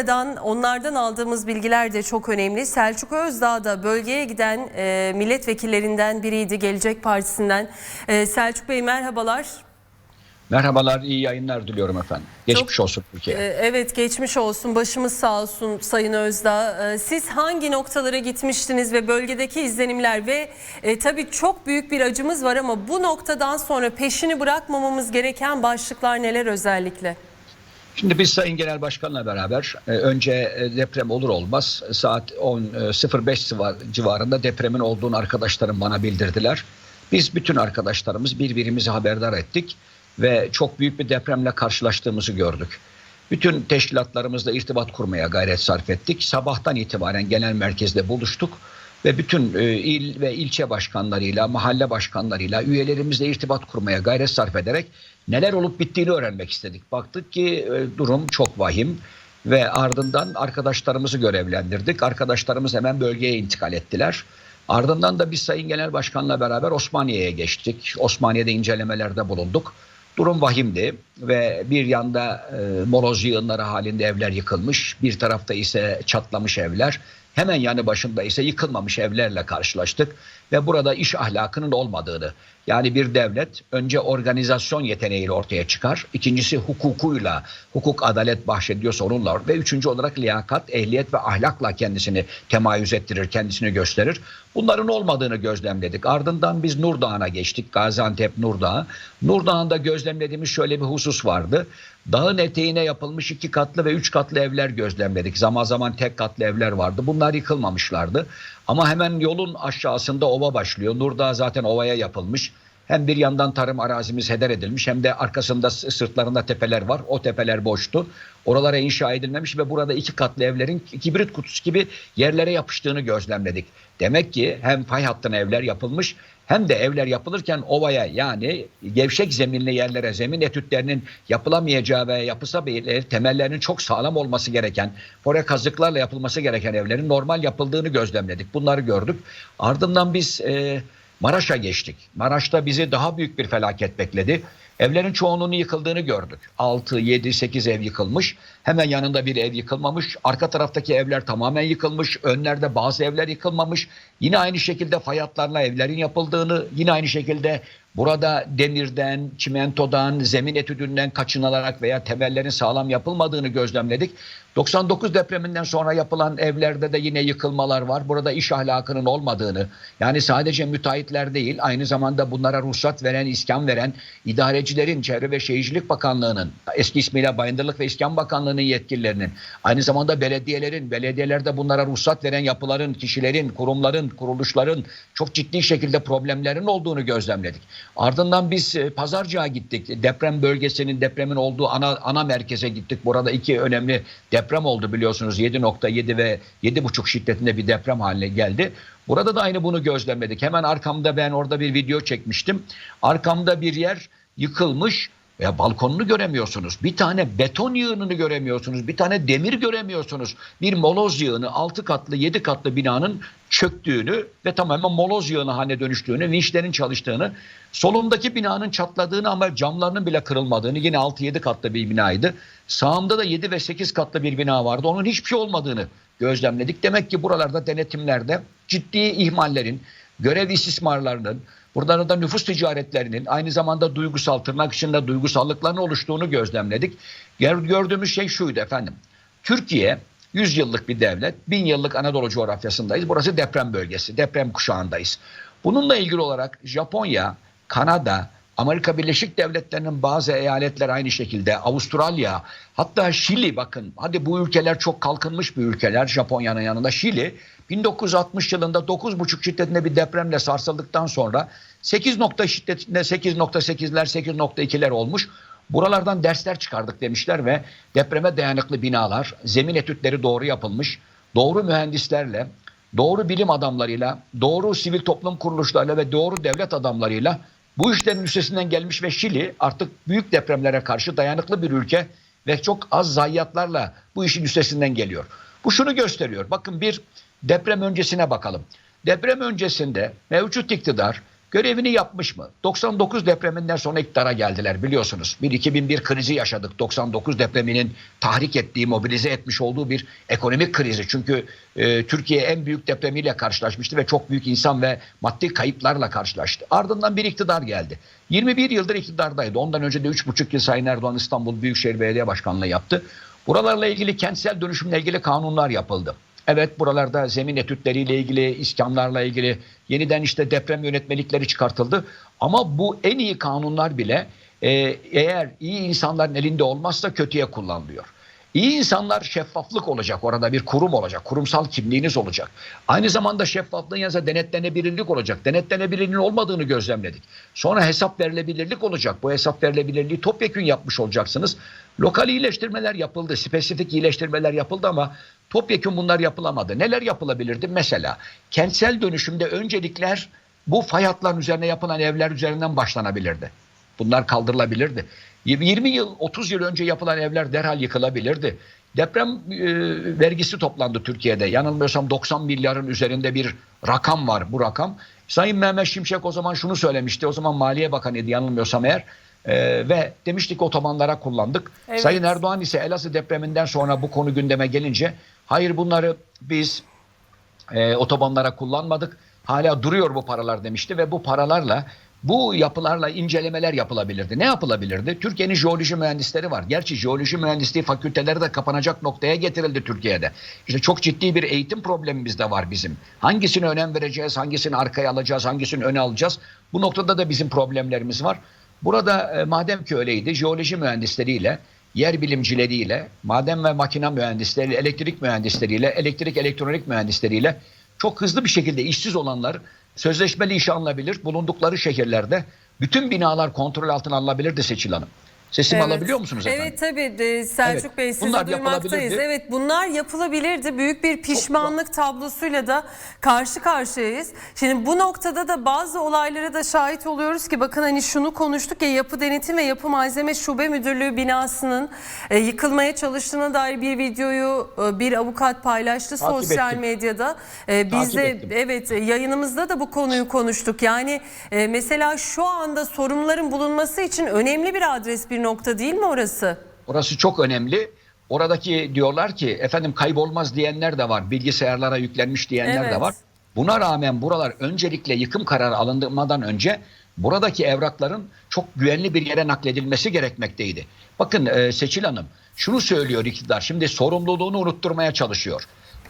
oradan onlardan aldığımız bilgiler de çok önemli. Selçuk Özdağ da bölgeye giden e, milletvekillerinden biriydi Gelecek Partisi'nden. E, Selçuk Bey merhabalar. Merhabalar, iyi yayınlar diliyorum efendim. Geçmiş olsun Türkiye'ye. E, evet geçmiş olsun başımız sağ olsun Sayın Özdağ. E, siz hangi noktalara gitmiştiniz ve bölgedeki izlenimler ve e, tabii çok büyük bir acımız var ama bu noktadan sonra peşini bırakmamamız gereken başlıklar neler özellikle? Şimdi biz Sayın Genel Başkan'la beraber e, önce e, deprem olur olmaz e, saat 10.05 civar- civarında depremin olduğunu arkadaşlarım bana bildirdiler. Biz bütün arkadaşlarımız birbirimizi haberdar ettik ve çok büyük bir depremle karşılaştığımızı gördük. Bütün teşkilatlarımızla irtibat kurmaya gayret sarf ettik. Sabahtan itibaren genel merkezde buluştuk ve bütün e, il ve ilçe başkanlarıyla, mahalle başkanlarıyla, üyelerimizle irtibat kurmaya gayret sarf ederek neler olup bittiğini öğrenmek istedik. Baktık ki e, durum çok vahim ve ardından arkadaşlarımızı görevlendirdik. Arkadaşlarımız hemen bölgeye intikal ettiler. Ardından da biz Sayın Genel Başkan'la beraber Osmaniye'ye geçtik. Osmaniye'de incelemelerde bulunduk. Durum vahimdi ve bir yanda e, moloz yığınları halinde evler yıkılmış, bir tarafta ise çatlamış evler, hemen yanı başında ise yıkılmamış evlerle karşılaştık ve burada iş ahlakının olmadığını, yani bir devlet önce organizasyon yeteneğiyle ortaya çıkar, ikincisi hukukuyla, hukuk adalet bahşediyorsa onunla ve üçüncü olarak liyakat, ehliyet ve ahlakla kendisini temayüz ettirir, kendisini gösterir. Bunların olmadığını gözlemledik. Ardından biz Nurdağ'a geçtik. Gaziantep Nurdağ. Nurdağ'da gözlemlediğimiz şöyle bir husus vardı. Dağın eteğine yapılmış iki katlı ve üç katlı evler gözlemledik. Zaman zaman tek katlı evler vardı. Bunlar yıkılmamışlardı. Ama hemen yolun aşağısında ova başlıyor. Nurdağ zaten ovaya yapılmış. Hem bir yandan tarım arazimiz heder edilmiş hem de arkasında sırtlarında tepeler var. O tepeler boştu. Oralara inşa edilmemiş ve burada iki katlı evlerin kibrit kutusu gibi yerlere yapıştığını gözlemledik. Demek ki hem fay hattına evler yapılmış hem de evler yapılırken ovaya yani gevşek zeminli yerlere zemin etütlerinin yapılamayacağı ve yapılsa bile temellerinin çok sağlam olması gereken fore kazıklarla yapılması gereken evlerin normal yapıldığını gözlemledik. Bunları gördük. Ardından biz e, Maraş'a geçtik. Maraş'ta bizi daha büyük bir felaket bekledi. Evlerin çoğunun yıkıldığını gördük. 6, 7, 8 ev yıkılmış. Hemen yanında bir ev yıkılmamış. Arka taraftaki evler tamamen yıkılmış. Önlerde bazı evler yıkılmamış. Yine aynı şekilde fay hatlarına evlerin yapıldığını, yine aynı şekilde burada demirden, çimentodan, zemin etüdünden kaçınılarak veya temellerin sağlam yapılmadığını gözlemledik. 99 depreminden sonra yapılan evlerde de yine yıkılmalar var. Burada iş ahlakının olmadığını, yani sadece müteahhitler değil, aynı zamanda bunlara ruhsat veren, iskan veren idarecilerin, Çevre ve Şehircilik Bakanlığı'nın, eski ismiyle Bayındırlık ve İskan Bakanlığı'nın yetkililerinin, aynı zamanda belediyelerin, belediyelerde bunlara ruhsat veren yapıların, kişilerin, kurumların, kuruluşların çok ciddi şekilde problemlerin olduğunu gözlemledik. Ardından biz e, Pazarcık'a gittik. Deprem bölgesinin, depremin olduğu ana ana merkeze gittik. Burada iki önemli deprem oldu biliyorsunuz. 7.7 ve 7.5 şiddetinde bir deprem haline geldi. Burada da aynı bunu gözlemledik. Hemen arkamda ben orada bir video çekmiştim. Arkamda bir yer yıkılmış veya balkonunu göremiyorsunuz. Bir tane beton yığınını göremiyorsunuz. Bir tane demir göremiyorsunuz. Bir moloz yığını 6 katlı 7 katlı binanın çöktüğünü ve tamamen moloz yığını haline dönüştüğünü, vinçlerin çalıştığını, solundaki binanın çatladığını ama camlarının bile kırılmadığını yine 6-7 katlı bir binaydı. Sağımda da 7 ve 8 katlı bir bina vardı. Onun hiçbir şey olmadığını gözlemledik. Demek ki buralarda denetimlerde ciddi ihmallerin, görev istismarlarının, Buradan da nüfus ticaretlerinin aynı zamanda duygusal tırnak içinde duygusallıkların oluştuğunu gözlemledik. Gör- Gördüğümüz şey şuydu efendim. Türkiye 100 yıllık bir devlet, 1000 yıllık Anadolu coğrafyasındayız. Burası deprem bölgesi, deprem kuşağındayız. Bununla ilgili olarak Japonya, Kanada, Amerika Birleşik Devletleri'nin bazı eyaletler aynı şekilde, Avustralya, hatta Şili bakın. Hadi bu ülkeler çok kalkınmış bir ülkeler Japonya'nın yanında. Şili 1960 yılında 9,5 şiddetinde bir depremle sarsıldıktan sonra 8 nokta şiddetinde 8.8'ler 8.2'ler olmuş. Buralardan dersler çıkardık demişler ve depreme dayanıklı binalar, zemin etütleri doğru yapılmış, doğru mühendislerle, doğru bilim adamlarıyla, doğru sivil toplum kuruluşlarıyla ve doğru devlet adamlarıyla bu işlerin üstesinden gelmiş ve Şili artık büyük depremlere karşı dayanıklı bir ülke ve çok az zayiatlarla bu işin üstesinden geliyor. Bu şunu gösteriyor. Bakın bir deprem öncesine bakalım. Deprem öncesinde mevcut iktidar görevini yapmış mı? 99 depreminden sonra iktidara geldiler biliyorsunuz. Bir 2001 krizi yaşadık. 99 depreminin tahrik ettiği, mobilize etmiş olduğu bir ekonomik krizi. Çünkü e, Türkiye en büyük depremiyle karşılaşmıştı ve çok büyük insan ve maddi kayıplarla karşılaştı. Ardından bir iktidar geldi. 21 yıldır iktidardaydı. Ondan önce de 3,5 yıl Sayın Erdoğan İstanbul Büyükşehir Belediye Başkanlığı yaptı. Buralarla ilgili kentsel dönüşümle ilgili kanunlar yapıldı. Evet buralarda zemin etütleriyle ilgili, iskanlarla ilgili yeniden işte deprem yönetmelikleri çıkartıldı. Ama bu en iyi kanunlar bile e, eğer iyi insanların elinde olmazsa kötüye kullanılıyor. İyi insanlar şeffaflık olacak orada bir kurum olacak. Kurumsal kimliğiniz olacak. Aynı zamanda şeffaflığın yanında denetlenebilirlik olacak. Denetlenebilirliğin olmadığını gözlemledik. Sonra hesap verilebilirlik olacak. Bu hesap verilebilirliği topyekün yapmış olacaksınız. Lokal iyileştirmeler yapıldı. Spesifik iyileştirmeler yapıldı ama topyekün bunlar yapılamadı. Neler yapılabilirdi? Mesela kentsel dönüşümde öncelikler bu fay hatlarının üzerine yapılan evler üzerinden başlanabilirdi. Bunlar kaldırılabilirdi. 20 yıl 30 yıl önce yapılan evler derhal yıkılabilirdi. Deprem e, vergisi toplandı Türkiye'de. Yanılmıyorsam 90 milyarın üzerinde bir rakam var bu rakam. Sayın Mehmet Şimşek o zaman şunu söylemişti. O zaman Maliye Bakanıydı yanılmıyorsam eğer. E, ve demiştik otobanlara kullandık. Evet. Sayın Erdoğan ise Elazığ depreminden sonra bu konu gündeme gelince hayır bunları biz e, otobanlara kullanmadık. Hala duruyor bu paralar demişti ve bu paralarla bu yapılarla incelemeler yapılabilirdi. Ne yapılabilirdi? Türkiye'nin jeoloji mühendisleri var. Gerçi jeoloji mühendisliği fakülteleri de kapanacak noktaya getirildi Türkiye'de. İşte çok ciddi bir eğitim problemimiz de var bizim. Hangisine önem vereceğiz, hangisini arkaya alacağız, hangisini öne alacağız? Bu noktada da bizim problemlerimiz var. Burada e, madem ki öyleydi, jeoloji mühendisleriyle yer bilimcileriyle, maden ve makina mühendisleriyle, elektrik mühendisleriyle, elektrik elektronik mühendisleriyle çok hızlı bir şekilde işsiz olanlar sözleşmeli işe alınabilir. Bulundukları şehirlerde bütün binalar kontrol altına alınabilirdi Seçil Hanım. Sesimi Evet. alabiliyor musunuz efendim? Evet tabii e, Selçuk Evet, Bey sizi bunlar duymaktayız. Evet bunlar yapılabilirdi. Büyük bir pişmanlık tablosuyla da karşı karşıyayız. Şimdi bu noktada da bazı olaylara da şahit oluyoruz ki bakın hani şunu konuştuk ya Yapı Denetim ve Yapı Malzeme Şube Müdürlüğü binasının e, yıkılmaya çalıştığına dair bir videoyu e, bir avukat paylaştı Takip sosyal ettim. medyada. E, biz Takip de ettim. evet e, yayınımızda da bu konuyu konuştuk. Yani e, mesela şu anda sorunların bulunması için önemli bir adres bir nokta değil mi orası? Orası çok önemli. Oradaki diyorlar ki efendim kaybolmaz diyenler de var. Bilgisayarlara yüklenmiş diyenler Evet. de var. Buna rağmen buralar öncelikle yıkım kararı alınmadan önce buradaki evrakların çok güvenli bir yere nakledilmesi gerekmekteydi. Bakın e, Seçil Hanım şunu söylüyor iktidar. Şimdi sorumluluğunu unutturmaya çalışıyor.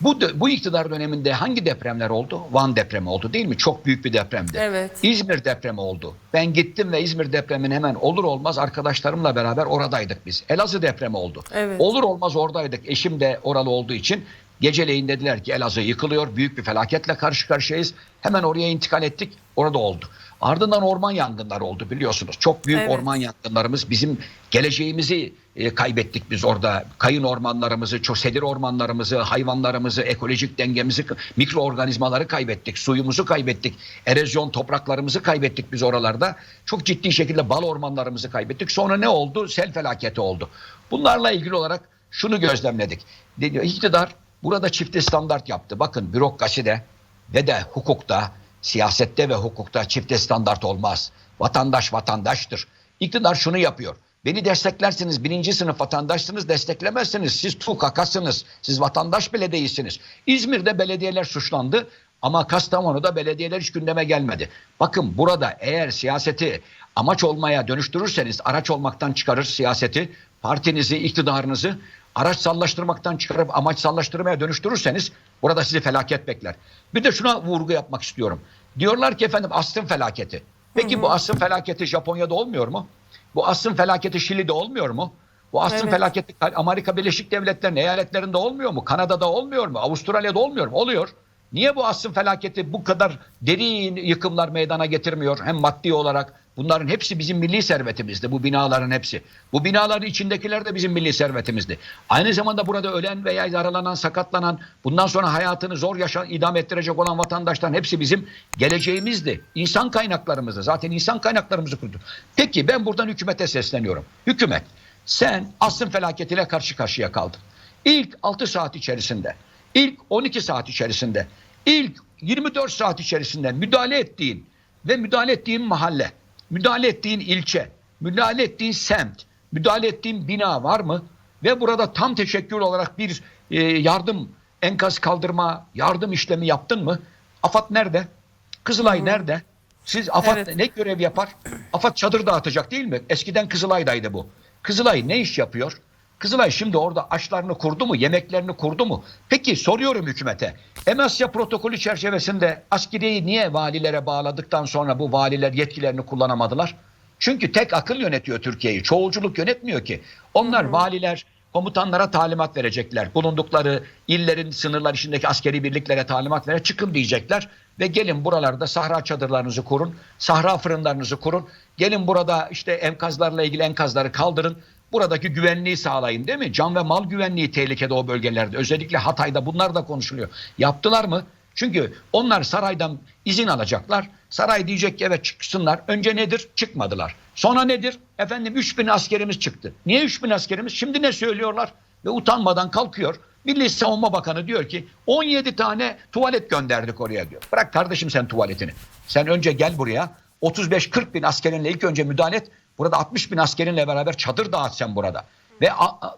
Bu bu iktidar döneminde hangi depremler oldu? Van depremi oldu değil mi? Çok büyük bir depremdi. Evet. İzmir depremi oldu. Ben gittim ve İzmir depremin hemen olur olmaz arkadaşlarımla beraber oradaydık biz. Elazığ depremi oldu. Evet. Olur olmaz oradaydık. Eşim de oralı olduğu için geceleyin dediler ki Elazığ yıkılıyor. Büyük bir felaketle karşı karşıyayız. Hemen oraya intikal ettik. Orada oldu. Ardından orman yangınları oldu biliyorsunuz. Çok büyük Evet. orman yangınlarımız bizim geleceğimizi e, kaybettik biz orada. Kayın ormanlarımızı, çok sedir ormanlarımızı, hayvanlarımızı, ekolojik dengemizi, mikroorganizmaları kaybettik. Suyumuzu kaybettik. Erozyon topraklarımızı kaybettik biz oralarda. Çok ciddi şekilde bal ormanlarımızı kaybettik. Sonra ne oldu? Sel felaketi oldu. Bunlarla ilgili olarak şunu gözlemledik. İktidar burada çifte standart yaptı. Bakın bürokraside ve de hukukta, siyasette ve hukukta çifte standart olmaz. Vatandaş vatandaştır. İktidar şunu yapıyor. Beni desteklersiniz, birinci sınıf vatandaşsınız, desteklemezsiniz. Siz tukakasınız, siz vatandaş bile değilsiniz. İzmir'de belediyeler suçlandı ama Kastamonu'da belediyeler hiç gündeme gelmedi. Bakın burada eğer siyaseti amaç olmaya dönüştürürseniz, araç olmaktan çıkarır siyaseti, partinizi, iktidarınızı araçsallaştırmaktan çıkarıp amaçsallaştırmaya dönüştürürseniz burada sizi felaket bekler. Bir de şuna vurgu yapmak istiyorum. Diyorlar ki efendim asrın felaketi. Peki bu asrın felaketi Japonya'da olmuyor mu? Bu asrın felaketi Şili'de olmuyor mu? Bu asrın Evet. felaketi Amerika Birleşik Devletleri'nin eyaletlerinde olmuyor mu? Kanada'da olmuyor mu? Avustralya'da olmuyor mu? Oluyor. Niye bu asrın felaketi bu kadar derin yıkımlar meydana getirmiyor? Hem maddi olarak bunların hepsi bizim milli servetimizdi. Bu binaların hepsi. Bu binaların içindekiler de bizim milli servetimizdi. Aynı zamanda burada ölen veya yaralanan, sakatlanan, bundan sonra hayatını zor yaşa idam ettirecek olan vatandaşların hepsi bizim geleceğimizdi. İnsan kaynaklarımızdı. Zaten insan kaynaklarımızı kurduk. Peki ben buradan hükümete sesleniyorum. Hükümet sen asrın felaketiyle karşı karşıya kaldın. İlk 6 saat içerisinde, ilk 12 saat içerisinde, ilk 24 saat içerisinde müdahale ettiğin ve müdahale ettiğin mahalle, müdahale ettiğin ilçe, müdahale ettiğin semt, müdahale ettiğin bina var mı? Ve burada tam teşekkür olarak bir e, yardım, enkaz kaldırma, yardım işlemi yaptın mı? AFAD nerede? Kızılay nerede? Siz AFAD Evet. ne görev yapar? AFAD çadır dağıtacak değil mi? Eskiden Kızılay'daydı bu. Kızılay ne iş yapıyor? Kızılay şimdi orada aşlarını kurdu mu, yemeklerini kurdu mu? Peki soruyorum hükümete. Emasya protokolü çerçevesinde askeriyeyi niye valilere bağladıktan sonra bu valiler yetkilerini kullanamadılar? Çünkü tek akıl yönetiyor Türkiye'yi. Çoğulculuk yönetmiyor ki. Onlar valiler komutanlara talimat verecekler. Bulundukları illerin sınırlar içindeki askeri birliklere talimat verecek. Çıkın diyecekler ve gelin buralarda sahra çadırlarınızı kurun. Sahra fırınlarınızı kurun. Gelin burada işte enkazlarla ilgili enkazları kaldırın. Buradaki güvenliği sağlayın değil mi? Can ve mal güvenliği tehlikede o bölgelerde. Özellikle Hatay'da bunlar da konuşuluyor. Yaptılar mı? Çünkü onlar saraydan izin alacaklar. Saray diyecek ki evet çıksınlar. Önce nedir? Çıkmadılar. Sonra nedir? Efendim 3000 askerimiz çıktı. Niye 3000 askerimiz? Şimdi ne söylüyorlar? Ve utanmadan kalkıyor. Milli Savunma Bakanı diyor ki 17 tane tuvalet gönderdik oraya diyor. Bırak kardeşim sen tuvaletini. Sen önce gel buraya. 35-40 bin askerinle ilk önce müdahale et. Burada 60 bin askerinle beraber çadır dağıt sen burada. Ve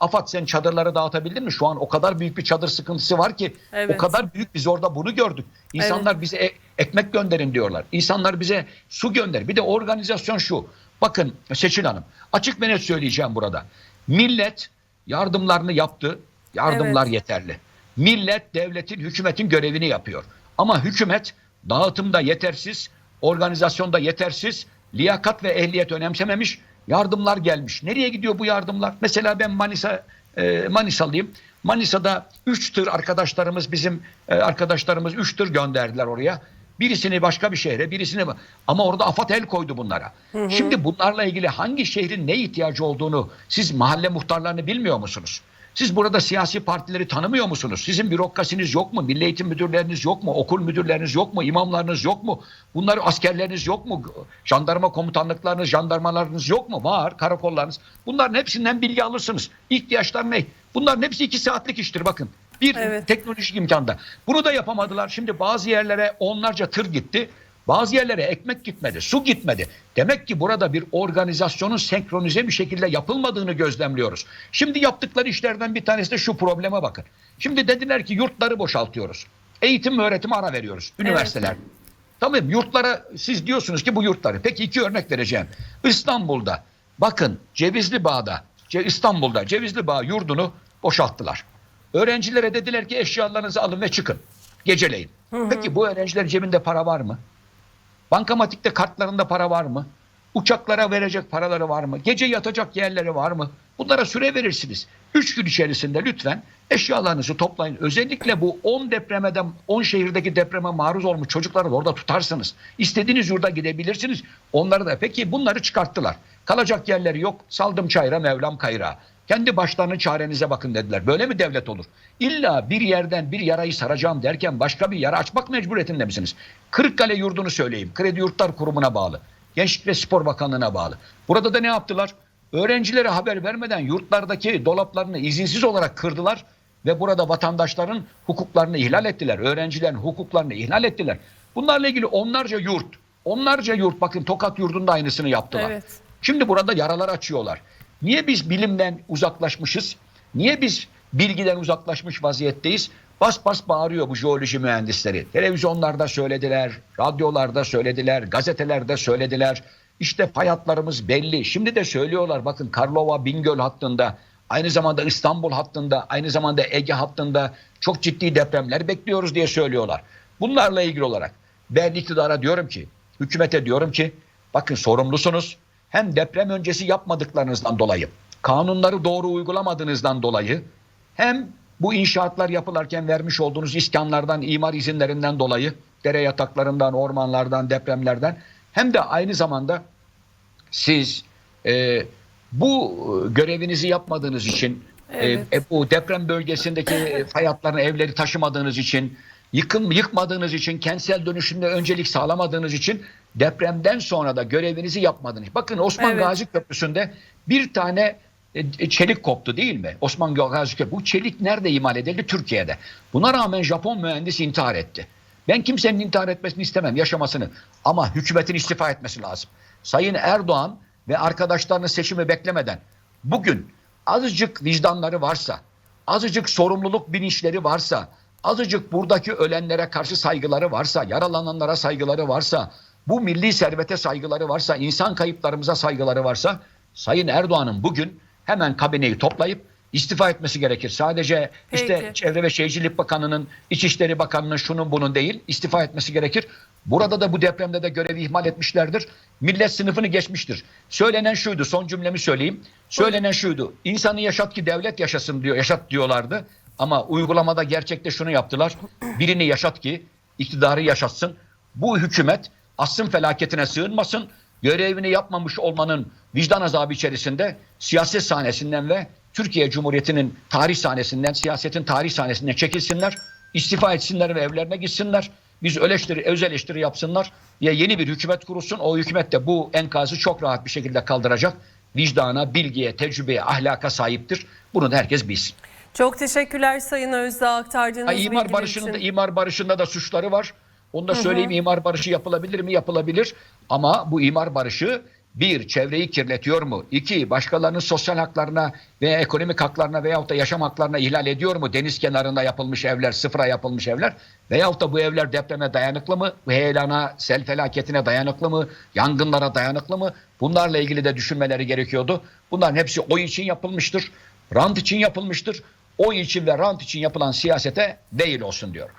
AFAD sen çadırları dağıtabildin mi? Şu an o kadar büyük bir çadır sıkıntısı var ki Evet. o kadar büyük biz orada bunu gördük. İnsanlar bize e- ekmek gönderin diyorlar. İnsanlar bize su gönder. Bir de organizasyon şu. Bakın Seçil Hanım açık ve net söyleyeceğim burada. Millet yardımlarını yaptı. Yardımlar Evet. yeterli. Millet devletin, hükümetin görevini yapıyor. Ama hükümet dağıtımda yetersiz, organizasyonda yetersiz, liyakat ve ehliyet önemsememiş. Yardımlar gelmiş. Nereye gidiyor bu yardımlar? Mesela ben Manisa e, Manisalıyım. Manisa'da 3 tır arkadaşlarımız bizim e, arkadaşlarımız 3 tır gönderdiler oraya. Birisini başka bir şehre, birisini ama orada AFAD el koydu bunlara. Şimdi bunlarla ilgili hangi şehrin ne ihtiyacı olduğunu siz mahalle muhtarlarını bilmiyor musunuz? Siz burada siyasi partileri tanımıyor musunuz? Sizin bürokrasiniz yok mu? Milli eğitim müdürleriniz yok mu? Okul müdürleriniz yok mu? İmamlarınız yok mu? Bunlar askerleriniz yok mu? Jandarma komutanlıklarınız, jandarmalarınız yok mu? Var, karakollarınız. Bunların hepsinden bilgi alırsınız. İhtiyaçlar ne? Bunların hepsi iki saatlik iştir bakın. Bir Evet. teknolojik imkanda. Bunu da yapamadılar. Şimdi bazı yerlere onlarca tır gitti. Bazı yerlere ekmek gitmedi, su gitmedi. Demek ki burada bir organizasyonun senkronize bir şekilde yapılmadığını gözlemliyoruz. Şimdi yaptıkları işlerden bir tanesi de şu probleme bakın. Şimdi dediler ki yurtları boşaltıyoruz. Eğitim ve öğretime ara veriyoruz. Üniversiteler. Tamam yurtlara siz diyorsunuz ki bu yurtları. Peki iki örnek vereceğim. İstanbul'da bakın Cevizli Bağ'da İstanbul'da Cevizli Bağ yurdunu boşalttılar. Öğrencilere dediler ki eşyalarınızı alın ve çıkın. Geceleyin. Peki bu öğrencilerin cebinde para var mı? Bankamatikte kartlarında para var mı? Uçaklara verecek paraları var mı? Gece yatacak yerleri var mı? Bunlara süre verirsiniz. 3 gün içerisinde lütfen eşyalarınızı toplayın. Özellikle bu 10 depremeden 10 şehirdeki depreme maruz olmuş çocukları da orada tutarsınız. İstediğiniz yurda gidebilirsiniz. Onları da peki bunları çıkarttılar. Kalacak yerleri yok. Saldım çayra Mevlam kayra. Kendi başlarının çarenize bakın dediler. Böyle mi devlet olur? İlla bir yerden bir yarayı saracağım derken başka bir yara açmak mecburiyetinde misiniz? Kırıkkale yurdunu söyleyeyim. Kredi Yurtlar Kurumu'na bağlı. Gençlik ve Spor Bakanlığı'na bağlı. Burada da ne yaptılar? Öğrencilere haber vermeden yurtlardaki dolaplarını izinsiz olarak kırdılar ve burada vatandaşların hukuklarını ihlal ettiler. Öğrencilerin hukuklarını ihlal ettiler. Bunlarla ilgili onlarca yurt, onlarca yurt bakın Tokat yurdunda aynısını yaptılar. Evet. Şimdi burada yaralar açıyorlar. Niye biz bilimden uzaklaşmışız? Niye biz bilgiden uzaklaşmış vaziyetteyiz? Bas bas bağırıyor bu jeoloji mühendisleri. Televizyonlarda söylediler, radyolarda söylediler, gazetelerde söylediler. İşte fay hatlarımız belli. Şimdi de söylüyorlar bakın Karlova Bingöl hattında, aynı zamanda İstanbul hattında, aynı zamanda Ege hattında çok ciddi depremler bekliyoruz diye söylüyorlar. Bunlarla ilgili olarak ben iktidara diyorum ki, hükümete diyorum ki bakın sorumlusunuz hem deprem öncesi yapmadıklarınızdan dolayı, kanunları doğru uygulamadığınızdan dolayı, hem bu inşaatlar yapılarken vermiş olduğunuz iskanlardan, imar izinlerinden dolayı, dere yataklarından, ormanlardan, depremlerden, hem de aynı zamanda siz e, bu görevinizi yapmadığınız için, Evet. e, e, bu deprem bölgesindeki fay hatlarını, evleri taşımadığınız için, yıkın, yıkmadığınız için, kentsel dönüşümde öncelik sağlamadığınız için depremden sonra da görevinizi yapmadınız. Bakın Osman Evet. Gazi Köprüsü'nde bir tane e, çelik koptu değil mi? Osman Gazi Köprüsü. Bu çelik nerede imal edildi? Türkiye'de. Buna rağmen Japon mühendis intihar etti. Ben kimsenin intihar etmesini istemem, yaşamasını. Ama hükümetin istifa etmesi lazım. Sayın Erdoğan ve arkadaşlarının seçimi beklemeden bugün azıcık vicdanları varsa, azıcık sorumluluk bilinçleri varsa, azıcık buradaki ölenlere karşı saygıları varsa, yaralananlara saygıları varsa, bu milli servete saygıları varsa, insan kayıplarımıza saygıları varsa, Sayın Erdoğan'ın bugün hemen kabineyi toplayıp istifa etmesi gerekir. Sadece işte Peki. Çevre ve Şehircilik Bakanı'nın, İçişleri Bakanı'nın şunun bunun değil istifa etmesi gerekir. Burada da bu depremde de görevi ihmal etmişlerdir. Millet sınıfını geçmiştir. Söylenen şuydu son cümlemi söyleyeyim. Söylenen şuydu. İnsanı yaşat ki devlet yaşasın diyor, yaşat diyorlardı. Ama uygulamada gerçekte şunu yaptılar. Birini yaşat ki iktidarı yaşatsın. Bu hükümet asrın felaketine sığınmasın. Görevini yapmamış olmanın vicdan azabı içerisinde siyaset sahnesinden ve Türkiye Cumhuriyeti'nin tarih sahnesinden, siyasetin tarih sahnesinden çekilsinler, istifa etsinler ve evlerine gitsinler. Biz eleştiri, öz eleştiri yapsınlar ya yeni bir hükümet kurulsun. O hükümet de bu enkazı çok rahat bir şekilde kaldıracak. Vicdana, bilgiye, tecrübeye, ahlaka sahiptir. Bunu da herkes bilsin. Çok teşekkürler Sayın Özdağ aktardığınız Ha, imar barışının için. imar barışında da suçları var. Onu da söyleyeyim imar barışı yapılabilir mi? Yapılabilir. Ama bu imar barışı bir çevreyi kirletiyor mu? İki başkalarının sosyal haklarına veya ekonomik haklarına veyahut da yaşam haklarına ihlal ediyor mu? Deniz kenarında yapılmış evler, sıfıra yapılmış evler veyahut da bu evler depreme dayanıklı mı? Heyelana, sel felaketine dayanıklı mı? Yangınlara dayanıklı mı? Bunlarla ilgili de düşünmeleri gerekiyordu. Bunların hepsi oy için yapılmıştır. Rant için yapılmıştır. Oy için ve rant için yapılan siyasete değil olsun diyorum.